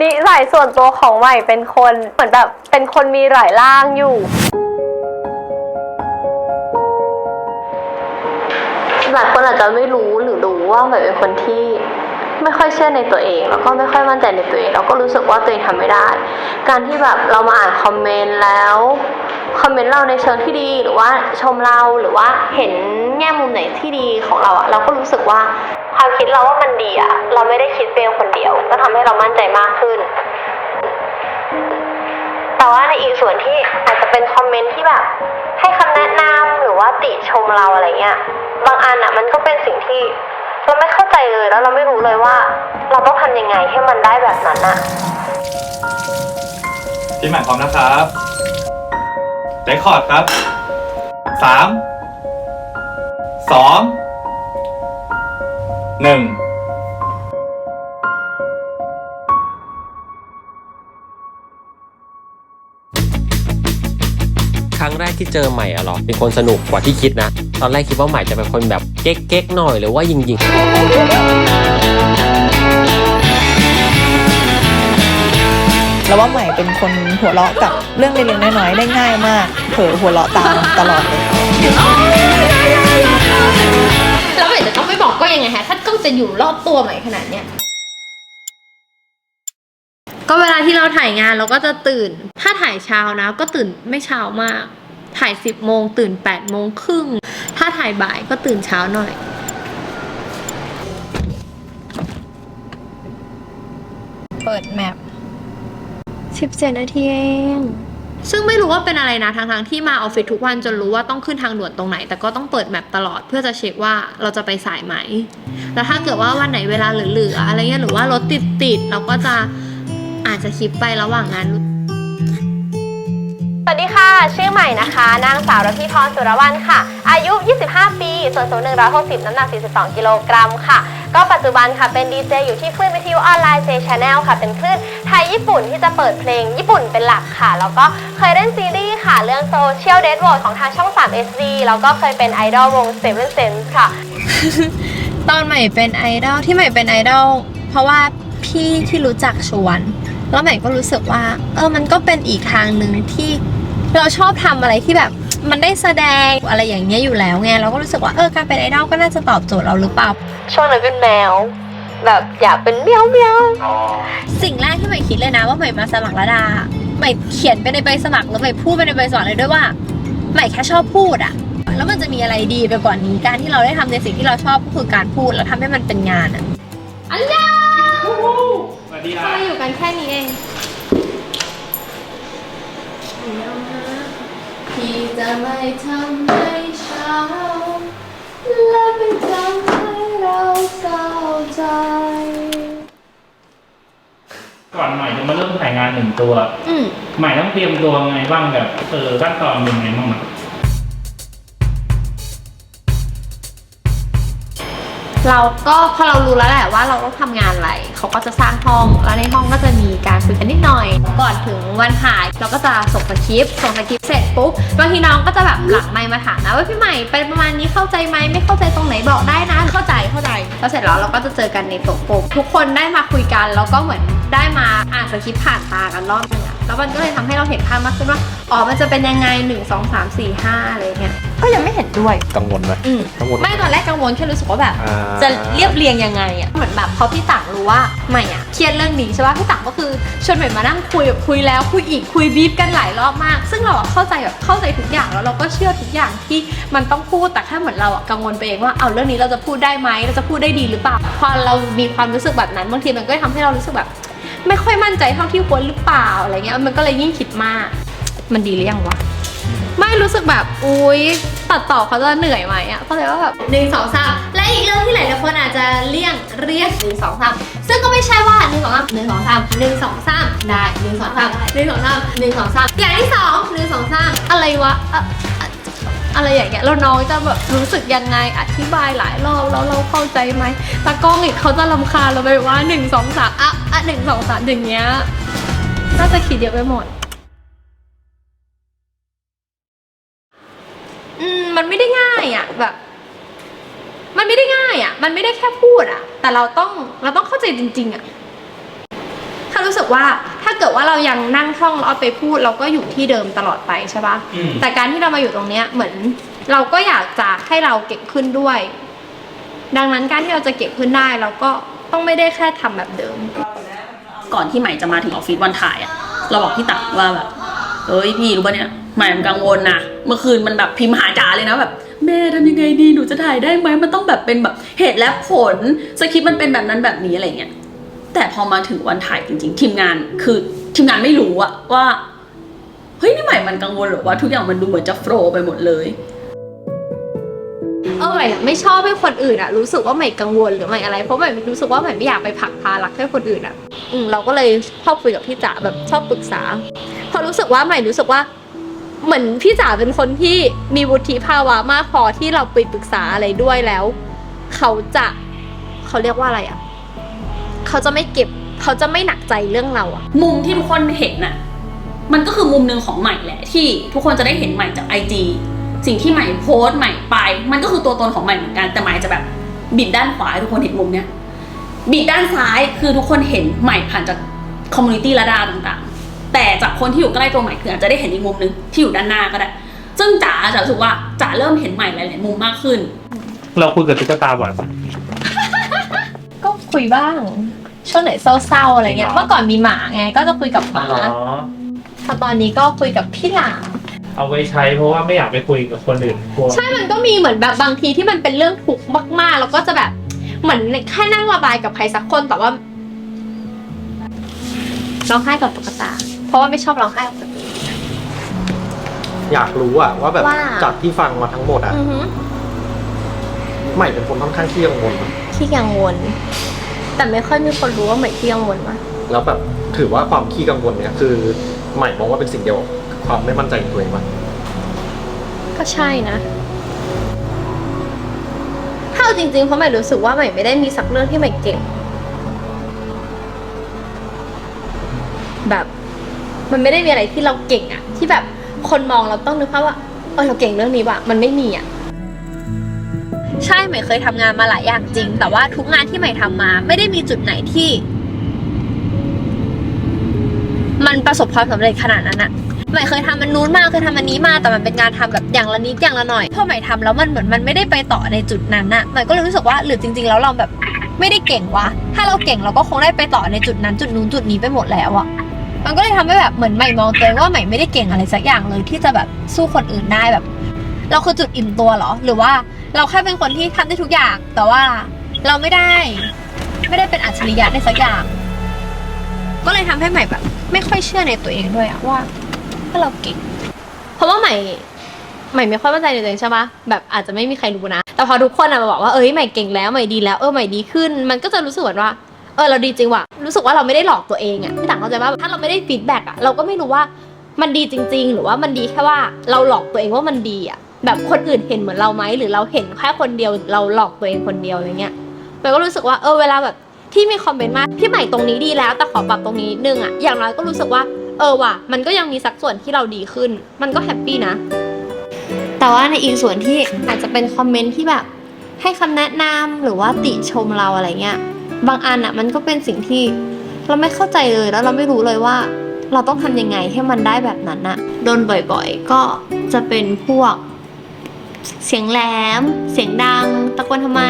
นิสัยส่วนตัวของใหม่เป็นคนเหมือนแบบเป็นคนมีหลายร่างอยู่ หลายคนอาจจะไม่รู้หรือรู้ว่าใหม่เป็นคนที่ไม่ค่อยเชื่อในตัวเอง แล้วก็ไม่ค่อยมั่นใจในตัวเอง แล้วก็รู้สึกว่าตัวเองทำไม่ได้ การที่แบบเรามาอ่านคอมเมนต์แล้วคอมเมนต์เราในเชิงที่ดีหรือว่าชมเราหรือว่าเห็นแง่มุมไหนที่ดีของเราอะเราก็รู้สึกว่า ความคิดเราว่ามันดีอะเราไม่ได้คิดเพียงคนเดียว ก็ทำให้เรามั่นใจมากขึ้น แต่ว่าในอีกส่วนที่อาจจะเป็นคอมเมนต์ที่แบบ ให้คำแนะนำหรือว่าติชมเราอะไรเงี้ย บางอันอะมันก็เป็นสิ่งที่เราไม่เข้าใจเลยแล้วเราไม่รู้เลยว่า เราต้องทำยังไงให้มันได้แบบนั้นอะพี่หม่พร้อมนะครับเรคคอร์ดครับสามสอง หนึ่งครั้งแรกที่เจอใหม่อะเหรอ เป็นคนสนุกกว่าที่คิดนะ ตอนแรกคิดว่าใหม่จะเป็นคนแบบเก๊กๆหน่อยหรือว่ายิงยิงแล้วว่าใหม่เป็นคนหัวเราะกับเรื่องเล็กๆน้อยๆได้ง่ายมาก เผลอหัวเราะตามตลอดเลยแล้วใหม่จะต้องไม่บอกก็ยังไงฮะถ้ากล้อง จะอยู่รอบตัวใหม่ขนาดเนี้ยก็เวลาที่เราถ่ายงานเราก็จะตื่น ถ้าถ่ายเช้านะ ก็ตื่นไม่เช้ามาก ถ่ายสิบโมงตื่นแปดโมงครึ่ง ถ้าถ่ายบ่ายก็ตื่นเช้าหน่อยเปิดแมปสิบเจ็ดนาทีเอง ซึ่งไม่รู้ว่าเป็นอะไรนะทางทางๆที่มาออฟฟิศทุกวันจนรู้ว่าต้องขึ้นทางด่วนตรงไหน แต่ก็ต้องเปิดแมปตลอดเพื่อจะเช็คว่าเราจะไปสายไหม แล้วถ้าเกิดว่าวันไหนเวลาเหลือๆอะไรเงี้ยหรือว่ารถติดติดๆเราก็จะอาจจะคลิปไประหว่างงานสวัสดีค่ะ ชื่อใหม่นะคะ นางสาวรพีพรสุรวรรณค่ะ อายุ 25 ปี ส่วนสูง 160 น้ำหนัก 42 กิโลกรัมค่ะ ก็ปัจจุบันค่ะเป็นดีเจอยู่ที่คลื่นวิทยุออนไลน์ J Channel ค่ะ เป็นคลื่นไทยญี่ปุ่นที่จะเปิดเพลงญี่ปุ่นเป็นหลักค่ะ แล้วก็เคยเล่นซีรีส์ค่ะ เรื่อง Social Dead w o r d ของทางช่อง 3 SD แล้วก็เคยเป็นไอดอลวง Seven Sense ค่ะ ตอนใหม่เป็นไอดอลที่ใหม่เป็นไอดอลเพราะว่าพี่ที่รู้จักชวน แล้วใหม่ก็รู้สึกว่า เออมันก็เป็นอีกทางหนึ่งที่เราชอบทำอะไรที่แบบ มันได้แสดงอะไรอย่างเงี้ยอยู่แล้วไงเราก็รู้สึกว่าเออการเป็นไอดอลก็น่าจะตอบโจทย์เราหรือเปล่า ช่วงนั้นเป็นแมว แบบอยากเป็นเมียวเมียวสิ่งแรกที่ใหม่คิดเลยนะว่าใหม่มาสมัครระดาใหม่เขียนไปในใบสมัครแล้วใหม่พูดไปในใบสมัครเลยด้วยว่าใหม่แค่ชอบพูดอะแล้วมันจะมีอะไรดีไปกว่านี้การที่เราได้ทำในสิ่งที่เราชอบก็คือการพูดแล้วทำให้มันเป็นงานอะอันยาสวัสดีคทำรับไมอยู่กันแค่นี้เอง พี่จะไม่ทำให้เช้า และไม่ทำให้เราเศร้าใจ ก่อนใหม่จะมาเริ่มถ่ายงานหนึ่งตัว อืมใหม่ต้องเตรียมตัวไงบ้างแบบเออขั้นตอนเป็นไงบ้างอะเราก็พอเรารู้แล้วแหละว่าเราต้องทำงานอะไร เขาก็จะสร้างห้องแล้วในห้องก็จะมี วันขาย เราก็จะส่งสคริปต์ส่งสคริปต์เสร็จปุ๊บบางทีน้องก็จะแบบหลังไม่มาถามนะว่าพี่ใหม่เป็นประมาณนี้เข้าใจไหมไม่เข้าใจตรงไหนบอกได้นะเข้าใจเข้าใจแล้วเสร็จแล้วเราก็จะเจอกันในโต๊ะกลมทุกคนได้มาคุยกันแล้วก็เหมือนได้มาอ่านสคริปต์ผ่านตากันรอบนึง แล้วมันก็เลยทำให้เราเห็นภาพมากขึ้นว่าอ๋อมันจะเป็นยังไงหนึ่งสองสามสี่ห้าอะไรเงี้ยก็ยังไม่เห็นด้วยกังวลไหมอืม กังวลไม่ตอนแรกกังวลแค่รู้สึกว่าแบบ อ่า จะเรียบเรียงยังไงอะเหมือนแบบพอพี่ตังรู้ว่าใหม่อะเครียดเรื่องนี้ใช่ป่ะพี่ตังก็คือชวนใหม่มานั่งคุยแบบคุยแล้วคุยอีกคุยบีบกันหลายรอบมาก ซึ่งเราอะเข้าใจแบบเข้าใจทุกอย่างแล้วเราก็เชื่อทุกอย่างที่มันต้องพูดแต่แค่เหมือนเราอะกังวลไปเองว่าเอาเรื่องนี้เราจะพูดได้ไหมเราจะพูดได้ดีหรือเปล่าพอเรามีความรู้สึกแบบนั้นบางทีมันก็ทำให้เรารู้สึกแบบ ไม่ค่อยมั่นใจเท่าที่ควรหรือเปล่าอะไรเงี้ยมันก็เลยยิ่งคิดมาก มันดีหรือยังวะไม่รู้สึกแบบอุ้ยตัดต่อเขาจะเหนื่อยไหมอะก็เลยว่าแบบหนึ่งสองสามและอีกเรื่องที่หลายๆคนอาจจะเลี่ยงเรียกหนึ่งสองสามซึ่งก็ไม่ใช่ว่าหนึ่งสองสามหนึ่งสองสามหนึ่งสองสามได้หนึ่งสองสามหนึ่งสองสามหนึ่งสองสามอย่างที่สองหนึ่งสองสามอะไรวะ อะไรอย่างเงี้ยแล้วน้องจะแบบรู้สึกยังไงอธิบายหลายรอบแล้วเราเข้าใจไหมตากล้องอีกเขาจะรำคาญเราไปว่าหนึ่งสองสามอะอะหนึ่งสองสามอย่างเงี้ยน่าจะคิดเยอะไปหมดอืมมันไม่ได้ง่ายอะแบบ มันไม่ได้ง่ายอะ มันไม่ได้แค่พูดอะ แต่เราต้องเราต้องเข้าใจจริง ๆ อะ รู้สึกว่าถ้าเกิดว่าเรายังนั่งท่องแล้วเอาไปพูดเราก็อยู่ที่เดิมตลอดไปใช่ปะอืม แต่การที่เรามาอยู่ตรงเนี้ยเหมือนเราก็อยากจะให้เราเก่งขึ้นด้วย ดังนั้นการที่เราจะเก่งขึ้นได้เราก็ต้องไม่ได้แค่ทำแบบเดิม ก่อนที่ใหม่จะมาถึงออฟฟิศวันถ่ายอะเราบอกพี่ตักว่าแบบเอ้ยพี่รู้ป่ะเนี่ยใหม่มันกังวลนะเมื่อคืนมันแบบพิมพ์หาจ๋าเลยนะแบบแม่ทำยังไงดีหนูจะถ่ายได้ไหมมันต้องแบบเป็นแบบเหตุและผลสคริปต์มันเป็นแบบนั้นแบบนี้อะไรเงี้ย แต่พอมาถึงวันถ่ายจริง ๆ ทีมงานคือทีมงานไม่รู้อะว่าเฮ้ยนี่ใหม่มันกังวลเหรอว่าทุกอย่างมันดูเหมือนจะโฟล์ไปหมดเลย เออใหม่ไม่ชอบให้คนอื่นอะรู้สึกว่าใหม่กังวลหรือใหม่อะไรเพราะใหม่รู้สึกว่าใหม่ไม่อยากไปผลักภาระให้คนอื่นอะอืมเราก็เลยชอบคุยกับพี่จ๋าแบบชอบปรึกษาเพอรู้สึกว่าใหม่รู้สึกว่า เหมือนพี่จ๋าเป็นคนที่มีวุฒิภาวะมากพอที่เราไปปรึกษาอะไรด้วยแล้ว เขาจะเขาเรียกว่าอะไรอะ เขาจะไม่เก็บ เขาจะไม่หนักใจเรื่องเราอะมุมที่ทุกคนเห็นน่ะ มันก็คือมุมหนึ่งของใหม่แหละ ที่ทุกคนจะได้เห็นใหม่จากไอจีสิ่งที่ใหม่โพสต์ใหม่ไป มันก็คือตัวตนของใหม่เหมือนกันแต่ใหม่จะแบบบิดด้านขวาให้ทุกคนเห็นมุมเนี้ยบิดด้านซ้ายคือทุกคนเห็นใหม่ผ่านจากคอมมูนิตี้ระดาต่างๆ แต่จากคนที่อยู่ใกล้ตัวใหม่คืออาจจะได้เห็นอีกมุมหนึ่งที่อยู่ด้านหน้าก็ได้ ซึ่งจ๋าจะรู้สึกว่าจ๋าเริ่มเห็นใหม่หลายๆมุมมากขึ้น เราคุยกับตุ๊กตาบ่อยปะก็คุยบ้าง ช่วงไหนเศร้าๆอะไรเงี้ยอ๋อเมื่อก่อนมีหมาไง ก็จะคุยกับหมาอ๋อพอตอนนี้ก็คุยกับพี่หลามเอาไว้ใช้เพราะว่าไม่อยากไปคุยกับคนอื่นกลัวใช่มันก็มีเหมือนแบบบางทีที่มันเป็นเรื่องทุกข์มากๆ แล้วก็จะแบบเหมือนแค่นั่งระบายกับใครสักคนแต่ว่าร้องไห้กับตุ๊กตา เพราะว่าไม่ชอบร้องไห้กับคนอื่นอยากรู้อะว่าแบบว่า จากที่ฟังมาทั้งหมดอะอือหือ ใหม่เป็นคนค่อนข้างขี้กังวลอะขี้กังวล แต่ไม่ค่อยมีคนรู้ว่าเหมือนขี้กังวลมากแล้วแบบถือว่าความขี้กังวลเนี่ยคือใหม่มองว่าเป็นสิ่งเดียวกับความไม่มั่นใจในตัวเองมั้ยก็ใช่นะถ้าเอาจริงๆเพราะใหม่รู้สึกว่าใหม่ไม่ได้มีสักเรื่องที่ใหม่เก่ง แบบมันไม่ได้มีอะไรที่เราเก่งอะที่แบบคนมองเราต้องนึกภาพว่าเออเราเก่งเรื่องนี้ว่ะมันไม่มีอะ ใช่ใหม่เคยทำงานมาหลายอย่างจริง แต่ว่าทุกงานที่ใหม่ทำมา ไม่ได้มีจุดไหนที่ มันประสบความสำเร็จขนาดนั้นอะใหม่เคยทำมันนู้นมาเคยทำอันนี้มาแต่มันเป็นงานทำแบบอย่างละนิดอย่างละหน่อยพอใหม่ทำแล้วมันเหมือนมันไม่ได้ไปต่อในจุดนั้นน่ะใหม่ก็เลยรู้สึกว่าหรือจริง ๆ แล้วเราแบบไม่ได้เก่งวะถ้าเราเก่งเราก็คงได้ไปต่อในจุดนั้นจุดนู้นจุดนี้ไปหมดแล้วอะมันก็เลยทำให้แบบเหมือนใหม่มองตัวเองว่าใหม่ไม่ได้เก่งอะไรสักอย่างเลยที่จะแบบสู้คนอื่นได้แบบ เราคือจุดอิ่มตัวเหรอ หรือว่าเราแค่เป็นคนที่ทำได้ทุกอย่าง แต่ว่าเราไม่ได้ ไม่ได้เป็นอัจฉริยะในสักอย่าง ก็เลยทำให้ใหม่แบบ ไม่ค่อยเชื่อในตัวเองด้วยอะว่าถ้าเราเก่งเพราะว่าใหม่ใหม่ไม่ค่อยมั่นใจในตัวเองใช่ปะแบบอาจจะไม่มีใครรู้นะ แต่พอทุกคนอะมาบอกว่าเอ้ยใหม่เก่งแล้วใหม่ดีแล้วเออใหม่ดีขึ้น มันก็จะรู้สึกเหมือนว่า เออเราดีจริงว่ะ รู้สึกว่าเราไม่ได้หลอกตัวเองอะพี่ต่างเข้าใจว่าถ้าเราไม่ได้ฟีดแบ็กอะเราก็ไม่รู้ว่ามันดีจริง ๆ หรือว่ามันดีแค่ว่าเราหลอกตัวเองว่ามันดีอะ แบบคนอื่นเห็นเหมือนเราไหมหรือเราเห็นแค่คนเดียวเราหลอกตัวเองคนเดียวอย่างเงี้ยใหม่ก็รู้สึกว่าเออเวลาแบบที่มีคอมเมนต์มาพี่ใหม่ตรงนี้ดีแล้วแต่ขอปรับตรงนี้นึงอะอย่างน้อยก็รู้สึกว่าเออว่ะมันก็ยังมีสักส่วนที่เราดีขึ้น มันก็แฮปปี้นะ แต่ว่าในอีกส่วนที่อาจจะเป็นคอมเมนต์ที่แบบ ให้คำแนะนำหรือว่าติชมเราอะไรเงี้ยบางอันอะมันก็เป็นสิ่งที่เราไม่เข้าใจเลยแล้วเราไม่รู้เลยว่า เราต้องทำยังไงให้มันได้แบบนั้นน่ะโดนบ่อยๆ ก็จะเป็นพวก เสียงแหลม เสียงดัง ตะโกนทำไม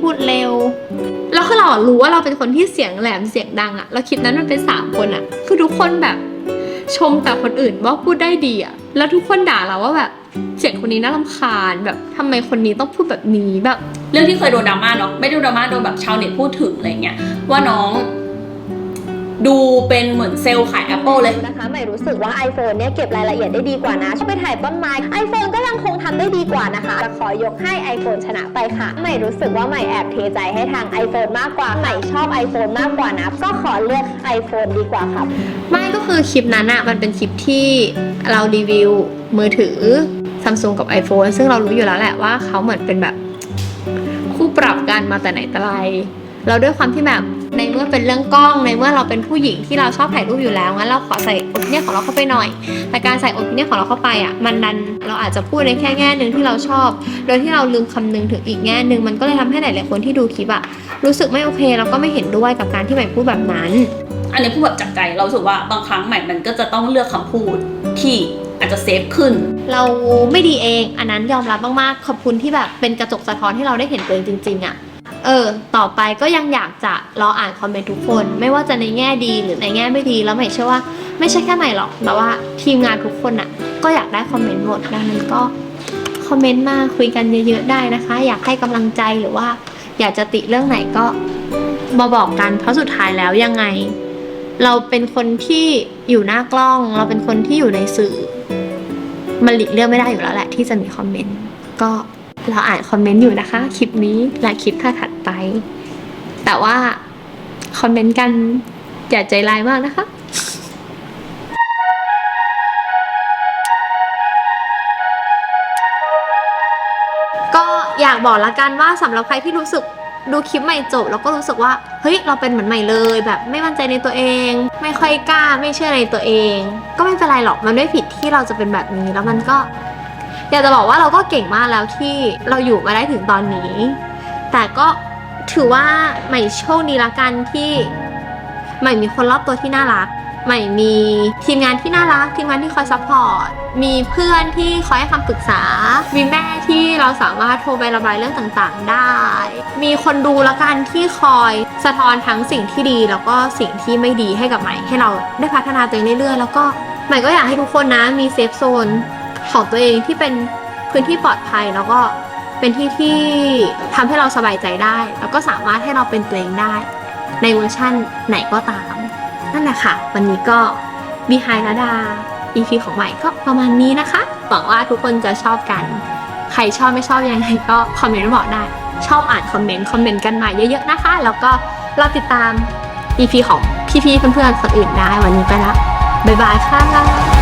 พูดเร็ว แล้วคือเรารู้ว่าเราเป็นคนที่เสียงแหลมเสียงดังอะแล้วคลิปนั้นมันเป็นสามคนอะคือทุกคนแบบชมแต่คนอื่นว่าพูดได้ดีอะแล้วทุกคนด่าเราว่าแบบเสียงคนนี้น่ารำคาญแบบทำไมคนนี้ต้องพูดแบบนี้แบบ เรื่องที่เคยโดนดราม่าเนาะไม่ได้โดนดราม่าโดนแบบชาวเน็ตพูดถึงอะไรเงี้ยว่าน้อง ดูเป็นเหมือนเซลล์ขาย Apple เลย นะคะใหม่รู้สึกว่า iPhone เนี่ยเก็บรายละเอียดได้ดีกว่านะช่วยไปถ่ายต้นไม้ iPhone ก็ยังคงทำได้ดีกว่านะคะจะขอยกให้ iPhone ชนะไปค่ะใหม่รู้สึกว่าใหม่แอบเทใจให้ทาง iPhone มากกว่าใหม่ชอบ iPhone มากกว่านะ ก็ขอเลือก iPhone ดีกว่าครับ ไม่ก็คือคลิปนั้นอะมันเป็นคลิปที่เรารีวิวมือถือ Samsung กับ iPhone ซึ่งเรารู้อยู่แล้วแหละว่าเขาเหมือนเป็นแบบ คู่ปรับกันมาแต่ไหนแต่ไร เราด้วยความที่แบบ ในเมื่อเป็นเรื่องกล้องในเมื่อเราเป็นผู้หญิงที่เราชอบถ่ายรูปอยู่แล้วงั้นเราขอใส่โอปิเนียของเราเข้าไปหน่อย แต่การใส่โอปิเนียของเราเข้าไปอะมันดันเราอาจจะพูดในแค่แง่หนึ่งที่เราชอบ โดยที่เราลืมคำนึงถึงอีกแง่หนึ่งมันก็เลยทำให้หลายๆคนที่ดูคลิปอะรู้สึกไม่โอเคแล้วก็ไม่เห็นด้วยกับการที่ใหม่พูดแบบนั้น อันนี้พูดแบบจากใจเรารู้สึกว่าบางครั้งใหม่มันก็จะต้องเลือกคำพูดที่อาจจะเซฟขึ้น เราไม่ดีเอง อันนั้นยอมรับมากๆ ขอบคุณที่แบบเป็นกระจกสะท้อนให้เราได้เห็นตัวเองจริงๆอะ่ะ เออ ต่อไปก็ยังอยากจะรออ่านคอมเมนต์ทุกคน ไม่ว่าจะในแง่ดีหรือในแง่ไม่ดีแล้วใหม่เชื่อว่าไม่ใช่แค่ใหม่หรอก แต่ว่าทีมงานทุกคนอะ่ะ ก็อยากได้คอมเมนต์หมดดังนั้นก็คอมเมนต์มาคุยกันเยอะๆได้นะคะ อยากให้กำลังใจหรือว่า อยากจะติเรื่องไหนก็มาบอกกันเพราะสุดท้ายแล้วยังไง เราเป็นคนที่อยู่หน้ากล้อง เราเป็นคนที่อยู่ในสื่อ มันหลีกเลี่ยงไม่ได้อยู่แล้วแหละ ที่จะมีคอมเมนต์ก็ เราอ่านคอมเมนต์อยู่นะคะ คลิปนี้และคลิปถ้าถัดไป แต่ว่าคอมเมนต์กันอย่าใจร้ายมากนะคะก็อยากบอกละกันว่าสำหรับใครที่รู้สึกดูคลิปใหม่จบ แล้วก็รู้สึกว่าเฮ้ยเราเป็นเหมือนใหม่เลยแบบไม่มั่นใจในตัวเอง ไม่ค่อยกล้าไม่เชื่อในตัวเอง ก็ไม่เป็นไรหรอกมันไม่ผิดที่เราจะเป็นแบบนี้แล้วมันก็ อยากจะบอกว่าเราก็เก่งมากแล้วที่เราอยู่มาได้ถึงตอนนี้ แต่ก็ถือว่าใหม่โชคดีละกันที่ใหม่มีคนรอบตัวที่น่ารัก ใหม่มีทีมงานที่น่ารัก ทีมงานที่คอยซัพพอร์ต มีเพื่อนที่คอยให้คำปรึกษา มีแม่ที่เราสามารถโทรไประบายเรื่องต่างๆได้ มีคนดูละกันที่คอยสะท้อนทั้งสิ่งที่ดี แล้วก็สิ่งที่ไม่ดีให้กับใหม่ให้เราได้พัฒนาตัวเองเรื่อยๆ แล้วก็ใหม่ก็อยากให้ทุกคนนะมีเซฟโซน ของตัวเองที่เป็นพื้นที่ปลอดภัยแล้วก็เป็นที่ที่ทำให้เราสบายใจได้ แล้วก็สามารถให้เราเป็นตัวเองได้ ในเวอร์ชั่นไหนก็ตาม นั่นแหละค่ะ วันนี้ก็ Behind ระดา EP ของใหม่ก็ประมาณนี้นะคะหวังว่าทุกคนจะชอบกัน ใครชอบไม่ชอบยังไงก็คอมเมนต์บอกได้ ชอบอ่านคอมเมนต์คอมเมนต์กันมาเยอะๆนะคะ แล้วก็เราติดตาม EP ของพี่ๆเพื่อนๆคนอื่นได้วันนี้ไปละบ๊ายบายค่ะ